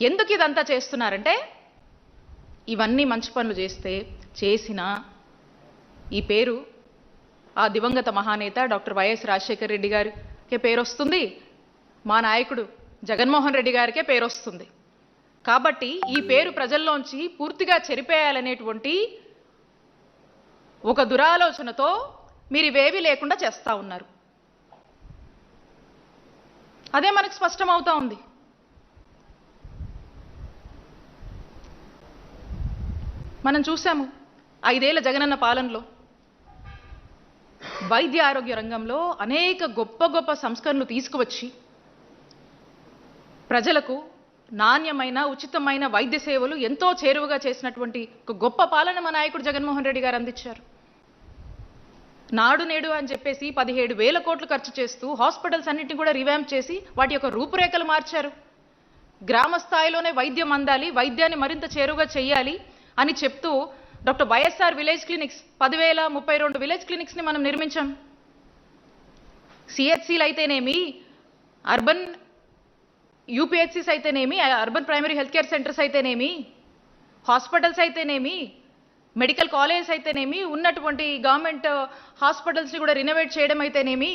ఎందుకు ఇదంతా చేస్తున్నారంటే ఇవన్నీ మంచి పనులు చేస్తే చేసిన ఈ పేరు ఆ దివంగత మహానేత డాక్టర్ వైఎస్ రాజశేఖర్ రెడ్డి గారికే పేరు వస్తుంది మా నాయకుడు జగన్మోహన్ రెడ్డి గారికే పేరు వస్తుంది కాబట్టి ఈ పేరు ప్రజల్లోంచి పూర్తిగా చెరిపేయాలనేటువంటి ఒక దురాలోచనతో మీరు ఇవేవి లేకుండా చేస్తూ ఉన్నారు. అదే మనకు స్పష్టమవుతా ఉంది. మనం చూసాము ఐదేళ్ళ జగనన్న పాలనలో. వైద్య ఆరోగ్య రంగంలో అనేక గొప్ప గొప్ప సంస్కరణలు తీసుకువచ్చి ప్రజలకు నాణ్యమైన ఉచితమైన వైద్య సేవలు ఎంతో చేరువగా చేసినటువంటి ఒక గొప్ప పాలన మా నాయకుడు జగన్మోహన్ రెడ్డి గారు అందించారు. నాడు నేడు అని చెప్పేసి పదిహేడు వేల కోట్లు ఖర్చు చేస్తూ హాస్పిటల్స్ అన్నింటినీ కూడా రివ్యాంప్ చేసి వాటి యొక్క రూపురేఖలు మార్చారు. గ్రామ స్థాయిలోనే వైద్యం అందాలి వైద్యాన్ని మరింత చేరువుగా చేయాలి అని చెప్తూ డాక్టర్ వైఎస్ఆర్ విలేజ్ క్లినిక్స్ పదివేల ముప్పై రెండు విలేజ్ క్లినిక్స్ని మనం నిర్మించాం. సిహెచ్సిలు అయితేనేమి అర్బన్ యూపీహెచ్సిస్ అయితేనేమి urban primary health care centers అయితేనేమి హాస్పిటల్స్ అయితేనేమి మెడికల్ కాలేజెస్ అయితేనేమి ఉన్నటువంటి గవర్నమెంట్ హాస్పిటల్స్ని కూడా రినోవేట్ చేయడం అయితేనేమి